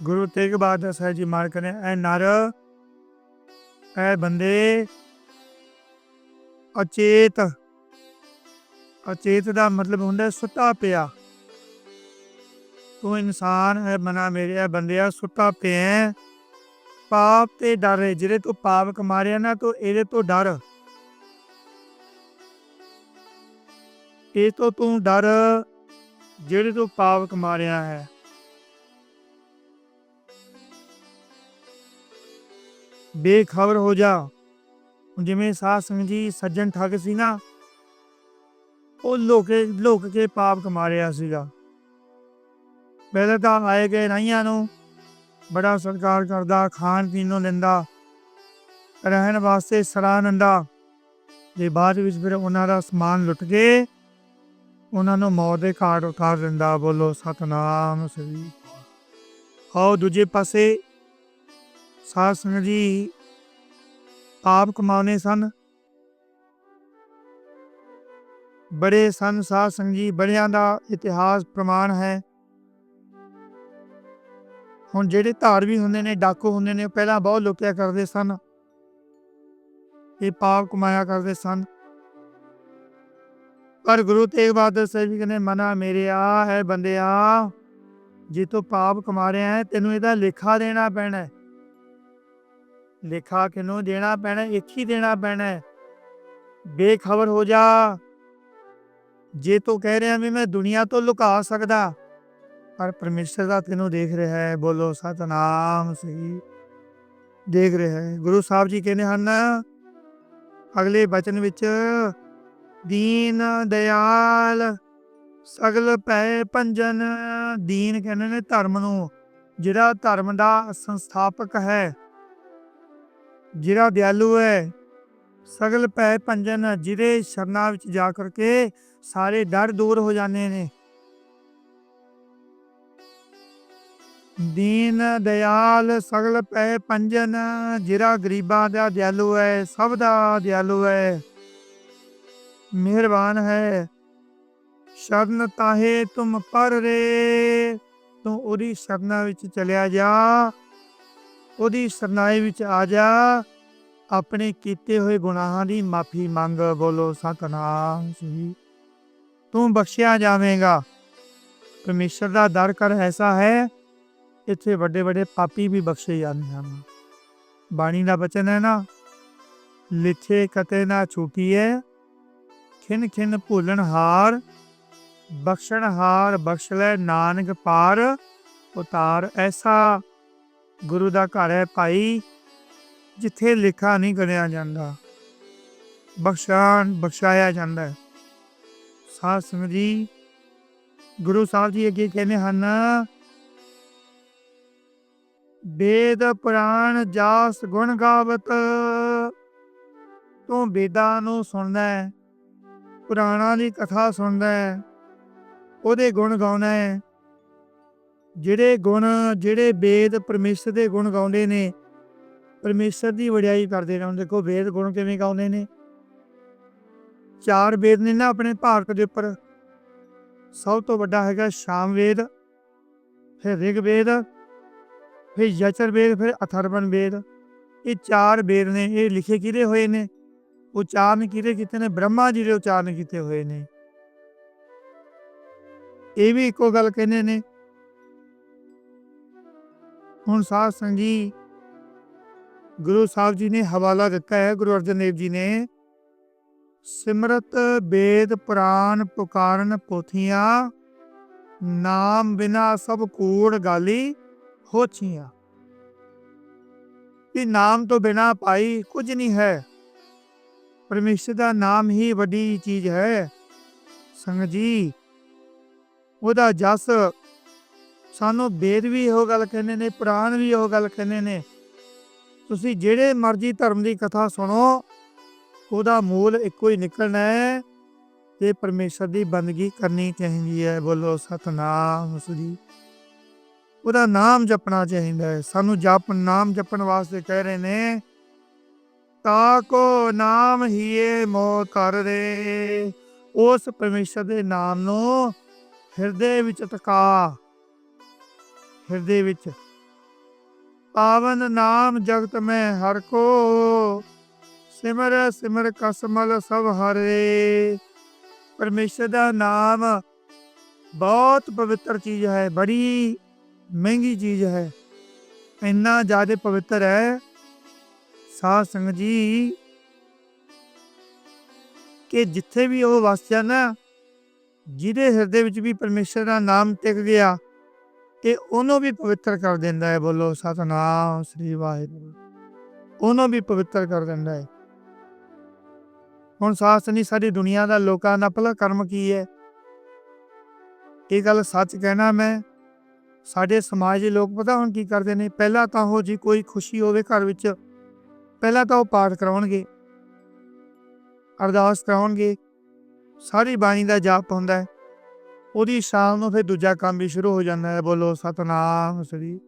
ਗੁਰੂ ਤੇਗ ਬਹਾਦਰ ਸਾਹਿਬ ਜੀ ਮਾਰ ਕਰੇ ਐ ਨਰ, ਐ ਬੰਦੇ ਅਚੇਤ ਅਚੇਤ ਦਾ ਮਤਲਬ ਹੁੰਦਾ ਸੁੱਤਾ ਪਿਆ। ਤੂੰ ਇਨਸਾਨ ਹੈ, ਮਨਾ ਮੇਰੇ, ਐ ਬੰਦਿਆ ਸੁੱਤਾ ਪਿਆ ਪਾਪ ਤੇ ਡਰ ਜਿਹੜੇ ਤੂੰ ਪਾਪ ਕਮਾਰਿਆ ਨਾ, ਤੂੰ ਇਹਦੇ ਤੋਂ ਡਰ। ਇਹ ਤੋਂ ਤੂੰ ਡਰ, ਜਿਹੜੇ ਤੂੰ ਪਾਪ ਕਮਾਰਿਆ ਹੈ। ਬੇਖਬਰ ਹੋ ਜਾ। ਜਿਵੇਂ ਸਾਧ ਸੰਗਤ ਜੀ ਸੱਜਣ ਠੱਗ ਸੀ ਨਾ, ਉਹ ਲੋਕੇ ਲੋਕ ਕੇ ਪਾਪ ਕਮਾ ਰਿਹਾ ਸੀਗਾ। ਪਹਿਲਾਂ ਤਾਂ ਆਏ ਗਏ ਰਾਈਆਂ ਨੂੰ, ਬੜਾ ਸਤਿਕਾਰ ਕਰਦਾ, ਖਾਣ ਪੀਣ ਨੂੰ ਲੈਂਦਾ, ਰਹਿਣ ਵਾਸਤੇ ਸਲਾਹ ਦਿੰਦਾ। ਜੇ ਬਾਅਦ ਵਿੱਚ ਫਿਰ ਉਹਨਾਂ ਦਾ ਸਮਾਨ ਲੁੱਟ ਕੇ ਉਹਨਾਂ ਨੂੰ ਮੌਤ ਦੇ ਘਾਟ ਉਤਾਰ ਦਿੰਦਾ, ਬੋਲੋ ਸਤਨਾਮ ਸ੍ਰੀ ਆਓ ਦੂਜੇ ਪਾਸੇ ਸਾਧ ਸੰਗਤ ਜੀ ਆਪ ਕਮਾਉਨੇ ਸਨ। ਬੜੇ ਸਨ ਸਾਧ ਸੰਗਤ ਜੀ, ਬੜਿਆਂ ਦਾ ਇਤਿਹਾਸ ਪ੍ਰਮਾਣ ਹੈ। ਹੁਣ ਜਿਹੜੇ ਧਾਰਵੀ ਹੁੰਦੇ ਨੇ, ਡਾਕੂ ਹੁੰਦੇ ਨੇ, ਉਹ ਪਹਿਲਾਂ ਬਹੁਤ ਲੁਕਿਆ ਕਰਦੇ ਸਨ। ਇਹ ਪਾਪ ਕਮਾਇਆ ਕਰਦੇ ਸਨ। ਪਰ ਗੁਰੂ ਤੇਗ ਬਹਾਦਰ ਸਾਹਿਬ ਜੀ ਕਹਿੰਦੇ, ਮਨਾ ਮੇਰੇ ਆ, ਹੈ ਬੰਦਿਆ, ਜੇ ਤੂੰ ਪਾਪ ਕਮਾ ਰਿਹਾ ਹੈ, ਤੈਨੂੰ ਇਹਦਾ ਲੇਖਾ ਦੇਣਾ ਪੈਣਾ ਹੈ। ਲੇਖਾ ਕਿਨੂੰ ਦੇਣਾ ਪੈਣਾ, ਇੱਕ ਹੀ ਦੇਣਾ ਪੈਣਾ ਬੇਖਬਰ ਹੋ ਜਾ। ਜੇ ਤੂੰ ਕਹਿ ਰਿਹਾ ਵੀ ਮੈਂ ਦੁਨੀਆ ਤੋਂ ਲੁਕਾ ਸਕਦਾ, ਪਰ ਪਰਮੇਸ਼ਰ ਦਾ ਤੈਨੂੰ ਦੇਖ ਰਿਹਾ ਹੈ। ਬੋਲੋ, ਸਤਨਾਮ ਸਹੀ ਦੇਖ ਰਿਹਾ ਹੈ। ਗੁਰੂ ਸਾਹਿਬ ਜੀ ਕਹਿੰਦੇ ਹਨ, ਅਗਲੇ ਬਚਨ ਵਿੱਚ, ਦੀਨ ਦਿਆਲ, ਸਗਲ ਪੈ ਪੰਜਨ ਦੀਨ ਕਹਿੰਦੇ ਨੇ ਧਰਮ ਨੂੰ, ਜਿਹੜਾ ਧਰਮ ਦਾ ਸੰਸਥਾਪਕ ਹੈ। ਜਿਹੜਾ ਦਿਆਲੂ ਹੈ, ਸਗਲ ਪੈ ਪੰਜਨ ਜਿਹਦੇ ਸ਼ਰਨਾ ਵਿੱਚ ਜਾ ਕਰਕੇ ਸਾਰੇ ਡਰ ਦੂਰ ਹੋ ਜਾਂਦੇ ਨੇ। ਦੀਨ ਦਿਆਲ, ਸਗਲ ਪੈ ਪੰਜਨ ਜਿਹੜਾ ਗਰੀਬਾਂ ਦਾ ਦਿਆਲੂ ਹੈ, ਸਭ ਦਾ ਦਿਆਲੂ ਹੈ। ਮਿਹਰਬਾਨ ਹੈ, ਸ਼ਰਨ ਤਾਹੇ ਤੁਮ ਪਰ ਰੇ, ਤੂੰ ਉਹਦੀ ਸ਼ਰਨਾ ਵਿੱਚ ਚਲਿਆ ਜਾ, ਉਹਦੀ ਸਰਨਾਈ ਵਿੱਚ ਆ ਜਾ। ਆਪਣੇ ਕੀਤੇ ਹੋਏ ਗੁਨਾਹਾਂ ਦੀ ਮਾਫੀ ਮੰਗ, ਬੋਲੋ, ਸਤਨਾਮ ਸ੍ਰੀ ਤੂੰ ਬਖਸ਼ਿਆ ਜਾਵੇਂਗਾ। ਪਰਮੇਸ਼ਰ ਦਾ ਦਰ ਕਰ ਐਸਾ ਹੈ, ਇੱਥੇ ਵੱਡੇ ਵੱਡੇ ਪਾਪੀ ਵੀ ਬਖਸ਼ੇ ਜਾਂਦੇ ਹਨ। ਬਾਣੀ ਦਾ ਬਚਨ ਹੈ ਨਾ ਲਿਖੇ ਕਤੇ ਨਾ ਛੂਟੀਏ ਖਿਨ ਖਿਨ ਭੁੱਲਣ ਹਾਰ, ਬਖਸ਼ਣ ਹਾਰ ਬਖਸ਼ ਲੈ ਨਾਨਕ ਪਾਰ, ਉਤਾਰ ਐਸਾ। ਗੁਰੂ ਦਾ ਘਰ ਹੈ ਭਾਈ ਜਿੱਥੇ ਲਿਖਾ ਨਹੀਂ ਕਰਿਆ ਜਾਂਦਾ ਬਖਸ਼ਾਨ ਬਖਸ਼ਾਇਆ ਜਾਂਦਾ ਹੈ। ਸਾਧ ਸੰਗਤ ਜੀ, ਗੁਰੂ ਸਾਹਿਬ ਜੀ ਅੱਗੇ ਕਹਿੰਦੇ ਹਨ, ਵੇਦ ਪੁਰਾਣ ਜਾਸ ਗੁਣ ਗਾਵਤ, ਤੂੰ ਵੇਦਾਂ ਨੂੰ ਸੁਣਦਾ ਹੈ, ਪੁਰਾਣਾਂ ਦੀ ਕਥਾ ਸੁਣਦਾ ਹੈ, ਉਹਦੇ ਗੁਣ ਗਾਉਣਾ ਹੈ। ਜਿਹੜੇ ਗੁਣ, ਜਿਹੜੇ ਵੇਦ ਪਰਮੇਸ਼ਰ ਦੇ ਗੁਣ ਗਾਉਂਦੇ ਨੇ ਪਰਮੇਸ਼ਰ ਦੀ ਵਡਿਆਈ ਕਰਦੇ ਨੇ। ਹੁਣ ਦੇਖੋ ਵੇਦ ਗੁਣ ਕਿਵੇਂ ਗਾਉਂਦੇ ਨੇ। ਚਾਰ ਵੇਦ ਨੇ ਨਾ ਆਪਣੇ ਭਾਰਤ ਦੇ ਉੱਪਰ। ਸਭ ਤੋਂ ਵੱਡਾ ਹੈਗਾ ਸ਼ਾਮ ਵੇਦ, ਫਿਰ ਰਿਗ ਵੇਦ, ਫਿਰ ਯਚਰ ਵੇਦ, ਫਿਰ ਅਥਰਵਣ ਵੇਦ। ਇਹ ਚਾਰ ਵੇਦ ਨੇ, ਇਹ ਲਿਖੇ ਕਿਹਦੇ ਹੋਏ ਨੇ? ਉਚਾਰਨ ਕਿਹਦੇ ਕੀਤੇ ਨੇ? ਬ੍ਰਹਮਾ ਜੀ ਦੇ ਉਚਾਰਨ ਕੀਤੇ ਹੋਏ ਨੇ। ਇਹ ਵੀ ਇੱਕੋ ਗੱਲ ਕਹਿੰਦੇ ਨੇ। ਹੁਣ ਸਾਧ ਸੰਗਤ ਗੁਰੂ ਸਾਹਿਬ ਜੀ ਨੇ ਹਵਾਲਾ ਦਿੱਤਾ ਹੈ, ਗੁਰੂ ਅਰਜਨ ਦੇਵ ਜੀ ਨੇ। ਸਿਮਰਤ ਬੇਦ ਪੁਰਾਨ ਪੁਕਾਰਨ ਪੋਥੀਆਂ, ਨਾਮ ਬਿਨਾ ਸਭ ਕੂੜ ਗਾਲੀ ਹੋਛੀਆਂ। ਇਹ ਨਾਮ ਤੋਂ ਬਿਨਾ ਭਾਈ ਕੁਝ ਨਹੀਂ ਹੈ। ਪਰਮੇਸ਼ਰ ਦਾ ਨਾਮ ਹੀ ਵੱਡੀ ਚੀਜ਼ ਹੈ। ਸੰਗਤ ਜੀ, ਉਹਦਾ ਜਸ ਸਾਨੂੰ ਬੇਦ ਵੀ ਇਹੋ ਗੱਲ ਕਹਿੰਦੇ ਨੇ, ਪੁਰਾਣ ਵੀ ਉਹ ਗੱਲ ਕਹਿੰਦੇ ਨੇ। ਤੁਸੀਂ ਜਿਹੜੇ ਮਰਜ਼ੀ ਧਰਮ ਦੀ ਕਥਾ ਸੁਣੋ, ਉਹਦਾ ਮੂਲ ਇੱਕੋ ਹੀ ਨਿਕਲਣਾ ਹੈ ਤੇ ਪਰਮੇਸ਼ਰ ਦੀ ਬੰਦਗੀ ਕਰਨੀ ਚਾਹੀਦੀ ਹੈ। ਬੋਲੋ, ਸਤਨਾਮ ਸ੍ਰੀ ਉਹਦਾ ਨਾਮ ਜਪਣਾ ਚਾਹੀਦਾ ਹੈ। ਸਾਨੂੰ ਜਪ, ਨਾਮ ਜਪਣ ਵਾਸਤੇ ਕਹਿ ਰਹੇ ਨੇ, ਤਾ ਕੋ ਨਾਮ ਹੀਏ ਮੋ ਕਰ ਰੇ। ਉਸ ਪਰਮੇਸ਼ਰ ਦੇ ਨਾਮ ਨੂੰ ਹਿਰਦੇ ਵਿੱਚ ਟਿਕਾ, ਹਿਰਦੇ ਵਿੱਚ ਪਾਵਨ ਨਾਮ ਜਗਤ ਮੈਂ ਹਰ ਕੋ। ਸਿਮਰ ਸਿਮਰ ਕਸਮਲ ਸਭ ਹਰੇ। ਪਰਮੇਸ਼ਰ ਦਾ ਨਾਮ ਬਹੁਤ ਪਵਿੱਤਰ ਚੀਜ਼ ਹੈ, ਬੜੀ ਮਹਿੰਗੀ ਚੀਜ਼ ਹੈ। ਇੰਨਾ ਜ਼ਿਆਦਾ ਪਵਿੱਤਰ ਹੈ। ਸਾਧ ਸੰਗਤ ਜੀ, ਕਿ ਜਿੱਥੇ ਵੀ ਉਹ ਵਸਦਾ ਨਾ, ਜਿਹਦੇ ਹਿਰਦੇ ਵਿੱਚ ਵੀ ਪਰਮੇਸ਼ਰ ਦਾ ਨਾਮ ਟਿਕ ਗਿਆ ਤੇ ਉਹਨੂੰ ਵੀ ਪਵਿੱਤਰ ਕਰ ਦਿੰਦਾ ਹੈ, ਬੋਲੋ, ਸਤਨਾਮ, ਸ੍ਰੀ ਵਾਹਿਗੁਰੂ। ਉਹਨੂੰ ਵੀ ਪਵਿੱਤਰ ਕਰ ਦਿੰਦਾ ਹੈ। ਹੁਣ ਸਾਸ ਨਹੀਂ ਸਾਡੀ ਦੁਨੀਆ ਦਾ ਲੋਕਾਂ ਦਾ ਭਲਾ ਕਰਮ ਕੀ ਹੈ? ਇਹ ਗੱਲ ਸੱਚ ਕਹਿਣਾ ਮੈਂ। ਸਾਡੇ ਸਮਾਜ ਦੇ ਲੋਕ ਪਤਾ ਹੁਣ ਕੀ ਕਰਦੇ ਨੇ? ਪਹਿਲਾਂ ਤਾਂ ਉਹ ਜੀ ਕੋਈ ਖੁਸ਼ੀ ਹੋਵੇ ਘਰ ਵਿੱਚ, ਪਹਿਲਾਂ ਤਾਂ ਉਹ ਪਾਠ ਕਰਾਉਣਗੇ। ਅਰਦਾਸ ਕਰਾਉਣਗੇ। ਸਾਰੀ ਬਾਣੀ ਦਾ ਜਾਪ ਹੁੰਦਾ ਹੈ। ਉਹਦੀ ਸ਼ਾਮ ਨੂੰ ਫਿਰ ਦੂਜਾ ਕੰਮ ਵੀ ਸ਼ੁਰੂ ਹੋ ਜਾਂਦਾ ਹੈ, ਬੋਲੋ ਸਤਨਾਮ ਸ੍ਰੀ।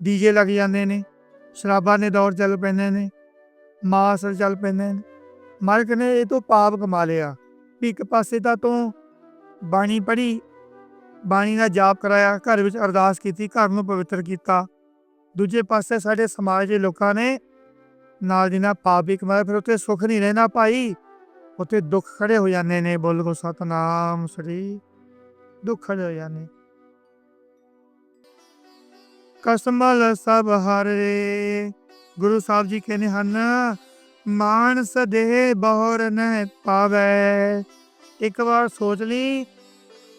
ਡੀਜੇ ਲੱਗ ਜਾਂਦੇ ਨੇ, ਸ਼ਰਾਬਾਂ ਦੇ ਦੌਰ ਚੱਲ ਪੈਂਦੇ ਨੇ, ਮਾਸ ਚੱਲ ਪੈਂਦੇ ਨੇ। ਮਾਲਕ ਨੇ ਇਹ ਤੋਂ ਪਾਪ ਕਮਾ ਲਿਆ। ਵੀ ਇੱਕ ਪਾਸੇ ਤਾਂ ਤੂੰ ਬਾਣੀ ਪੜ੍ਹੀ, ਬਾਣੀ ਦਾ ਜਾਪ ਕਰਾਇਆ, ਘਰ ਵਿੱਚ ਅਰਦਾਸ ਕੀਤੀ, ਘਰ ਨੂੰ ਪਵਿੱਤਰ ਕੀਤਾ। ਦੂਜੇ ਪਾਸੇ ਸਾਡੇ ਸਮਾਜ ਦੇ ਲੋਕਾਂ ਨੇ ਨਾਲ ਦੀ ਨਾਲ ਪਾਪ ਵੀ ਕਮਾਇਆ, ਫਿਰ ਉੱਥੇ ਸੁੱਖ ਨਹੀਂ ਰਹਿਣਾ ਭਾਈ। ਉੱਥੇ ਦੁੱਖ ਖੜੇ ਹੋ ਜਾਂਦੇ ਨੇ, ਬੋਲੋ ਸਤਨਾਮ ਸ੍ਰੀ। ਦੁੱਖ ਖੜੇ ਕਸਮਲ ਸਭ ਹਰੇ। ਗੁਰੂ ਸਾਹਿਬ ਜੀ ਕਹਿੰਦੇ ਹਨ, ਮਾਨਸ ਦੇ ਬਹੁਰ ਨ ਪਾਵੇ। ਇੱਕ ਵਾਰ ਸੋਚ ਲਈ,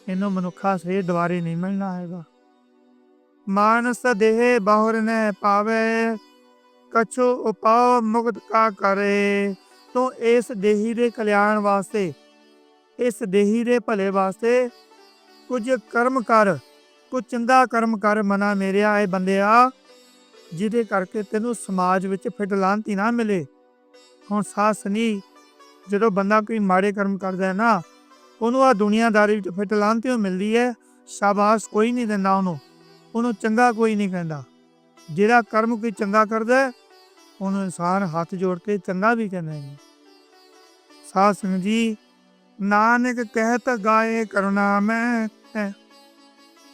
ਇਹਨੂੰ ਮਨੁੱਖਾ ਸੇ ਦੁਬਾਰੇ ਨਹੀਂ ਮਿਲਣਾ ਹੈਗਾ। ਮਾਨਸ ਦੇਹ ਬਹੁਰ ਨ ਪਾਵੇ। ਕਛੂ ਉਪਾਅ ਮੁਕਤ ਕਾ ਕਰੇ। ਤੋ ਇਸ ਦੇਹੀ ਦੇ ਕਲਿਆਣ ਵਾਸਤੇ, ਇਸ ਦੇਹੀ ਦੇ ਭਲੇ ਵਾਸਤੇ ਕੁਝ ਕਰਮ ਕਰ, ਕੁਝ ਚੰਗਾ ਕਰਮ ਕਰ, ਮਨਾ ਮੇਰਿਆ ਇਹ ਬੰਦਿਆ, ਜਿਹਦੇ ਕਰਕੇ ਤੈਨੂੰ ਸਮਾਜ ਵਿੱਚ ਫਿਟ ਲਾਂਤੀ ਨਾ ਮਿਲੇ। ਹੁਣ ਸਾਸ ਨਹੀਂ ਜਦੋਂ ਬੰਦਾ ਕੋਈ ਮਾੜੇ ਕਰਮ ਕਰਦਾ ਹੈ ਨਾ, ਉਹਨੂੰ ਆ ਦੁਨੀਆਦਾਰੀ ਵਿੱਚ ਫਿਟ ਲਾਂਤੀ ਉਹ ਮਿਲਦੀ ਹੈ, ਸ਼ਾਬਾਸ਼, ਕੋਈ ਨਹੀਂ ਦਿੰਦਾ ਉਹਨੂੰ ਉਹਨੂੰ ਚੰਗਾ ਕੋਈ ਨਹੀਂ ਕਹਿੰਦਾ। ਜਿਹੜਾ ਕਰਮ ਕੋਈ ਚੰਗਾ ਕਰਦਾ ਉਹਨੂੰ ਇਨਸਾਨ ਹੱਥ ਜੋੜ ਕੇ ਚੰਗਾ ਵੀ ਕਹਿੰਦਾ ਹੈ। ਸਾਧ ਸੰਗਤ ਜੀ ਨਾਨਕ ਕਹਿਤ ਗਾਏ ਕਰੁਣਾ ਮੈਂ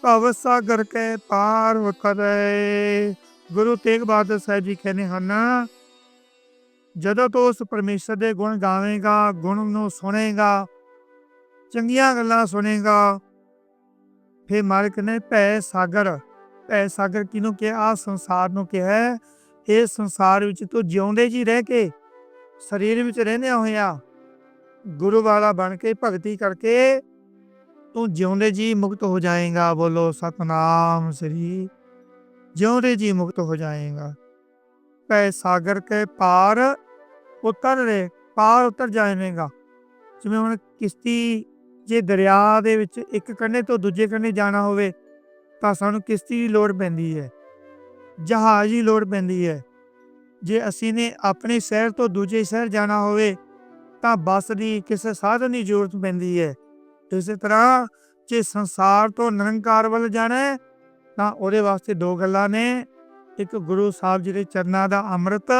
ਭਵ ਸਾਗਰ ਕੇ ਪਾਰ ਵਕਰੇ ਗੁਰੂ ਤੇਗ ਬਹਾਦਰ ਸਾਹਿਬ ਜੀ ਕਹਿੰਦੇ ਹਨ, ਜਦੋਂ ਤੂੰ ਉਸ ਪਰਮੇਸ਼ਰ ਦੇ ਗੁਣ ਗਾਵੇਂਗਾ, ਗੁਣ ਨੂੰ ਸੁਣੇਗਾ, ਚੰਗੀਆਂ ਗੱਲਾਂ ਸੁਣੇਗਾ ਫੇ ਮਾਲਕ ਨੇ ਭੈ ਸਾਗਰ ਭੈ ਸਾਗਰ ਕਿਨੂੰ ਕਿਹਾ? ਆ ਸੰਸਾਰ ਨੂੰ ਕਿਹਾ ਇਹ ਸੰਸਾਰ ਵਿੱਚ ਤੂੰ ਜਿਉਂਦੇ ਜੀ ਰਹਿ ਕੇ, ਸਰੀਰ ਵਿੱਚ ਰਹਿੰਦਿਆਂ ਹੋਇਆ ਗੁਰੂ ਵਾਲਾ ਬਣ ਕੇ ਭਗਤੀ ਕਰਕੇ ਤੂੰ ਜਿਉਂਦੇ ਜੀ ਮੁਕਤ ਹੋ ਜਾਏਗਾ, ਬੋਲੋ ਸਤਨਾਮ ਸ੍ਰੀ। ਜਿਉਂਦੇ ਜੀ ਮੁਕਤ ਹੋ ਜਾਏਗਾ। ਪੈ ਸਾਗਰ ਕੇ ਪਾਰ ਉਤਰ ਰੇ, ਪਾਰ ਉਤਰ ਜਾਏਗਾ। ਜਿਵੇਂ ਹੁਣ ਕਿਸ਼ਤੀ ਜੇ ਦਰਿਆ ਦੇ ਵਿੱਚ ਇੱਕ ਕੰਢੇ ਤੋਂ ਦੂਜੇ ਕੰਢੇ ਜਾਣਾ ਹੋਵੇ, ਤਾਂ ਸਾਨੂੰ ਕਿਸ਼ਤੀ ਦੀ ਲੋੜ ਪੈਂਦੀ ਹੈ। ਜਹਾਜ਼ ਦੀ ਲੋੜ ਪੈਂਦੀ ਹੈ। ਜੇ ਅਸੀਂ ਨੇ ਆਪਣੇ ਸ਼ਹਿਰ ਤੋਂ ਦੂਜੇ ਸ਼ਹਿਰ ਜਾਣਾ ਹੋਵੇ ਤਾਂ ਬੱਸ ਦੀ ਕਿਸੇ ਸਾਧਨ ਦੀ ਜ਼ਰੂਰਤ ਪੈਂਦੀ ਹੈ। ਇਸੇ ਤਰ੍ਹਾਂ ਜੇ ਸੰਸਾਰ ਤੋਂ ਨਿਰੰਕਾਰ ਵੱਲ ਜਾਣਾ ਹੈ, ਤਾਂ ਉਹਦੇ ਵਾਸਤੇ ਦੋ ਗੱਲਾਂ ਨੇ। ਇੱਕ ਗੁਰੂ ਸਾਹਿਬ ਜੀ ਦੇ ਚਰਨਾਂ ਦਾ ਅੰਮ੍ਰਿਤ,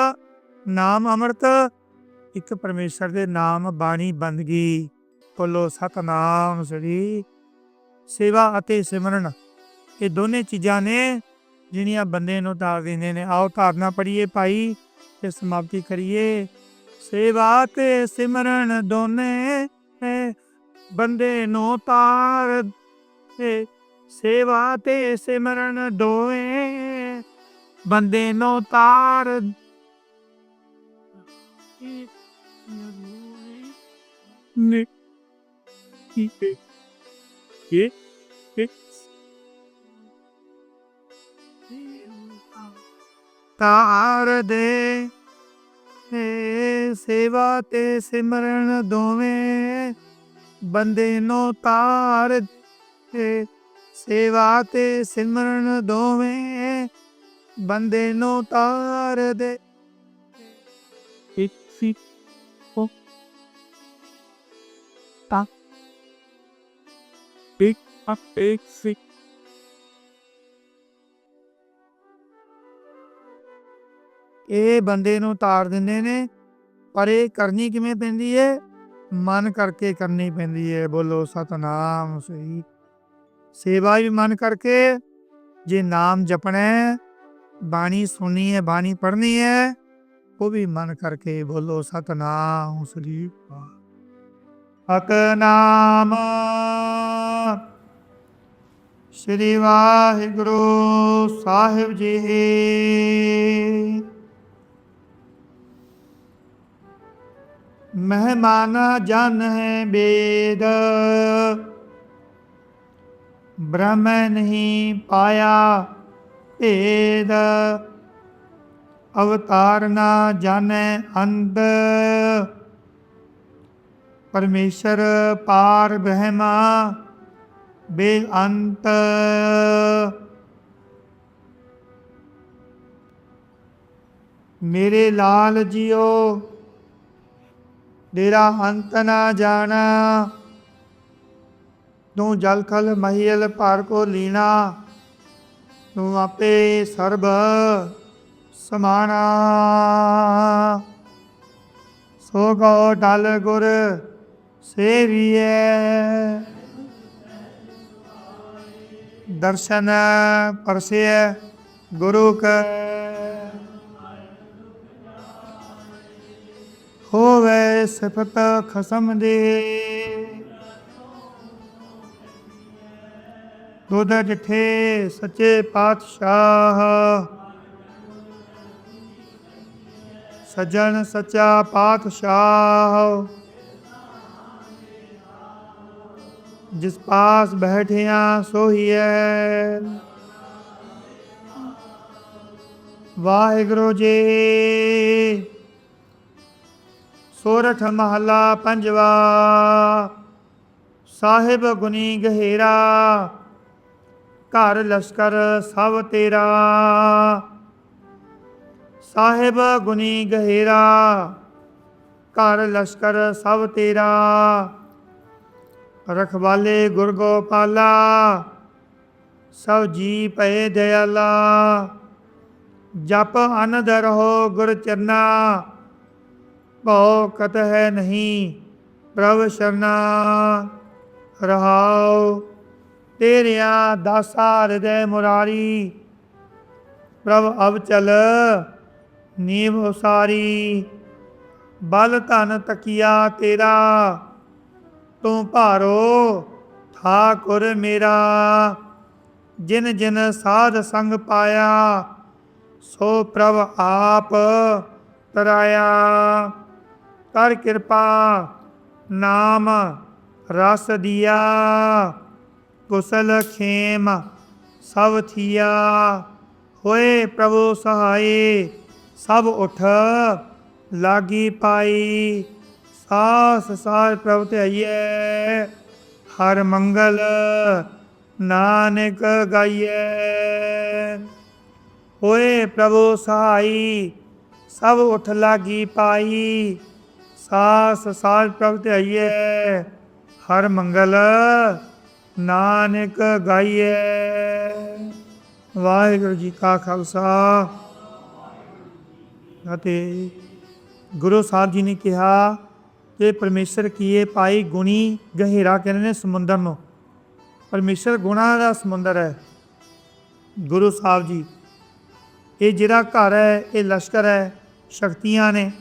ਨਾਮ ਅੰਮ੍ਰਿਤ, ਇੱਕ ਪਰਮੇਸ਼ਰ ਦੇ ਨਾਮ ਬਾਣੀ ਬੰਦਗੀ। ਬੋਲੋ, ਸਤਨਾਮ ਸ੍ਰੀ ਸੇਵਾ ਅਤੇ ਸਿਮਰਨ। ਇਹ ਦੋਨੇ ਚੀਜ਼ਾਂ ਨੇ ਜਿਹੜੀਆਂ ਬੰਦੇ ਨੂੰ ਤਾਰ ਦਿੰਦੇ ਨੇ। ਆਓ ਧਾਰਨਾ ਪੜੀਏ ਭਾਈ ਤੇ ਸਮਾਪਤੀ ਕਰੀਏ। ਸੇਵਾ ਤੇ ਸਿਮਰਨ ਦੋਨੇ ਬੰਦੇ ਨੂੰ ਤਾਰ ਤੇ ਸੇਵਾ ਤੇ ਸਿਮਰਨ ਦੋਏ ਬੰਦੇ ਨੂੰ ਤਾਰ ਨੇ, ਕੀ ਇਹ ਇਹ ਤਾਰ ਦੇ। ਸੇਵਾ ਤੇ ਸਿਮਰਨ ਦੋਵੇਂ ਬੰਦੇ ਨੂੰ ਤਾਰ ਤੇ ਸੇਵਾ ਤੇ ਸਿਮਰਨ ਦੋਵੇਂ ਬੰਦੇ ਨੂੰ ਤਾਰ ਦੇ। ਇੱਕ ਸੀ, ਉਹ ਤਾ। ਇੱਕ ਅਪ ਇੱਕ ਸੀ। ਇਹ ਬੰਦੇ ਨੂੰ ਤਾਰ ਦਿੰਦੇ ਨੇ, ਪਰ ਇਹ ਕਰਨੀ ਕਿਵੇਂ ਪੈਂਦੀ ਹੈ ਮਨ ਕਰਕੇ ਕਰਨੀ ਪੈਂਦੀ ਹੈ ਬੋਲੋ, ਸਤਨਾਮ ਸਹੀ ਸੇਵਾ ਵੀ ਮਨ ਕਰਕੇ, ਜੇ ਨਾਮ ਜਪਣਾ ਹੈ ਬਾਣੀ ਸੁਣਨੀ ਹੈ ਬਾਣੀ ਪੜ੍ਹਨੀ ਹੈ ਉਹ ਵੀ ਮਨ ਕਰਕੇ ਬੋਲੋ, ਸਤਨਾਮ ਸ੍ਰੀ ਅਕ ਨਾਮ। ਸ੍ਰੀ ਵਾਹਿਗੁਰੂ ਸਾਹਿਬ ਜੀ। ਮਹਿਮਾਨ ਜਨ ਹੈ ਬੇਦ। ਬ੍ਰਹਮ ਨਹੀਂ ਪਾਇਆ ਭੇਦ। ਅਵਤਾਰ ਨਾ ਜਾਣੈ ਅੰਤ ਪਰਮੇਸ਼ਰ ਪਾਰ ਬ੍ਰਹਮਾ ਬੇਅੰਤ। ਮੇਰੇ ਲਾਲ ਜੀਓ ਤੇਰਾ ਅੰਤ ਨਾ ਜਾਣਾ। ਤੂੰ ਜਲ ਖਲ ਮਹੀਲ ਭਾਰ ਕੋ ਲੀਣਾ। ਤੂੰ ਆਪੇ ਸਰਬ ਸਮਾਣਾ। ਸੋ ਗੋ ਡਲ ਗੁਰ ਸੇਵੀਐ। ਦਰਸ਼ਨ ਪਰਸੇ ਗੁਰੂ ਕੈ। ਹੋਵੇ ਸਿਫਤ ਖਸਮ ਦੇ। ਦੁੱਧ ਜਿਠੇ ਸੱਚੇ ਪਾਤਸ਼ਾਹ। ਸਜਣ ਸੱਚਾ ਪਾਤਸ਼ਾਹ। ਜਿਸ ਪਾਸ ਬੈਠਿਆ ਸੋਹੀਐ। ਵਾਹਿਗੁਰੂ ਜੀ। ਸੋਰਠ ਮਹੱਲਾ ਪੰਜਵਾ। ਸਾਹਿਬ ਗੁਨੀ ਗਹਿਰਾ, ਘਰ ਲਸ਼ਕਰ ਸਭ ਤੇਰਾ। ਸਾਹਿਬ ਗੁਨੀ ਗਹਿਰਾ, ਘਰ ਲਸ਼ਕਰ ਸਭ ਤੇਰਾ। ਰਖਵਾਲੇ ਗੁਰ ਗੋਪਾਲਾ, ਸਭ ਜੀ ਪਏ ਦਇਆਲਾ ਜਪ ਅਨੰਦ ਰਹੋ ਗੁਰ ਚਰਨਾ। ਭਉ ਕਤ ਹੈ ਨਹੀਂ, ਪ੍ਰਭ ਸ਼ਰਨਾ ਰਹਾਉ। ਤੇਰਿਆ ਦਾਸਾ ਹਿਰਦੈ ਮੁਰਾਰੀ, ਪ੍ਰਭ ਅਵਚਲ ਨੀਮ ਉਸਾਰੀ। ਬਲ ਧਨ ਤਕੀਆ ਤੇਰਾ, ਤੂੰ ਭਾਰੋ ਠਾਕੁਰ ਮੇਰਾ। ਜਿਨ ਜਿਨ ਸਾਧ ਸੰਗ ਪਾਇਆ, ਸੋ ਪ੍ਰਭ ਆਪ ਤਰਾਇਆ। ਕਰ ਕਿਰਪਾ, ਨਾਮ ਰਸ ਦੀਆ। ਕੁਸਲ ਖੇਮ ਸਭ ਥੀਆ। ਹੋਏ ਪ੍ਰਭੂ ਸਹਾਈ, ਸਭ ਉਠ ਲਾਗੀ ਪਾਈ। ਸਾਸ ਸਾਰ ਪ੍ਰਭ ਤੇ ਆਈਐ ਹਰ ਮੰਗਲ ਨਾਨਕ ਗਾਈਐ। ਹੋਏ ਪ੍ਰਭੂ ਸਹਾਈ, ਸਭ ਉਠ ਲਾਗੀ ਪਾਈ। ਸਾਸ ਸਾਰ ਪ੍ਰਭ ਤੇ ਹਰ ਮੰਗਲ ਨਾਨਕ ਗਾਈਐ। ਵਾਹਿਗੁਰੂ ਜੀ ਕਾ ਖਾਲਸਾ। ਅਤੇ ਗੁਰੂ ਸਾਹਿਬ ਜੀ ਨੇ ਕਿਹਾ ਕਿ ਪਰਮੇਸ਼ਰ ਕੀਏ ਪਾਈ ਗੁਣੀ ਗਹਿਰਾ ਕਹਿੰਦੇ ਨੇ ਸਮੁੰਦਰ ਨੂੰ। ਪਰਮੇਸ਼ਰ ਗੁਣਾ ਦਾ ਸਮੁੰਦਰ ਹੈ, ਗੁਰੂ ਸਾਹਿਬ ਜੀ। ਇਹ ਜਿਹੜਾ ਘਰ ਹੈ, ਇਹ ਲਸ਼ਕਰ ਹੈ, ਸ਼ਕਤੀਆਂ ਨੇ।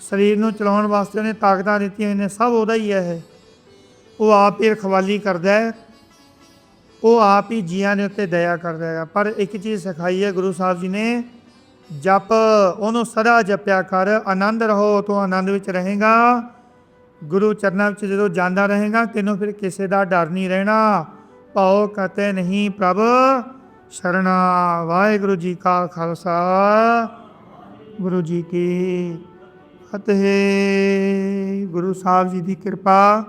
ਸਰੀਰ ਨੂੰ ਚਲਾਉਣ ਵਾਸਤੇ ਉਹਨੇ ਤਾਕਤਾਂ ਦਿੱਤੀਆਂ ਨੇ, ਸਭ ਉਹਦਾ ਹੀ ਹੈ ਇਹ। ਉਹ ਆਪ ਹੀ ਰਖਵਾਲੀ ਕਰਦਾ ਹੈ। ਉਹ ਆਪ ਹੀ ਜੀਆਂ ਦੇ ਉੱਤੇ ਦਇਆ ਕਰਦਾ ਹੈ ਪਰ ਇੱਕ ਚੀਜ਼ ਸਿਖਾਈ ਹੈ ਗੁਰੂ ਸਾਹਿਬ ਜੀ ਨੇ, ਜਪ, ਉਹਨੂੰ ਸਦਾ ਜਪਿਆ ਕਰ, ਆਨੰਦ ਰਹੋ, ਤੂੰ ਆਨੰਦ ਵਿੱਚ ਰਹੇਗਾ। ਗੁਰੂ ਚਰਨਾਂ ਵਿੱਚ ਜਦੋਂ ਜਾਂਦਾ ਰਹੇਗਾ, ਤੈਨੂੰ ਫਿਰ ਕਿਸੇ ਦਾ ਡਰ ਨਹੀਂ ਰਹਿਣਾ। ਭਾਉ ਕਤੇ ਨਹੀਂ ਪ੍ਰਭ, ਸ਼ਰਣਾ। ਵਾਹਿਗੁਰੂ ਜੀ ਕਾ ਖਾਲਸਾ। ਗੁਰੂ ਜੀ ਕੀ ਫਤਿਹ। ਗੁਰੂ ਸਾਹਿਬ ਜੀ ਦੀ ਕਿਰਪਾ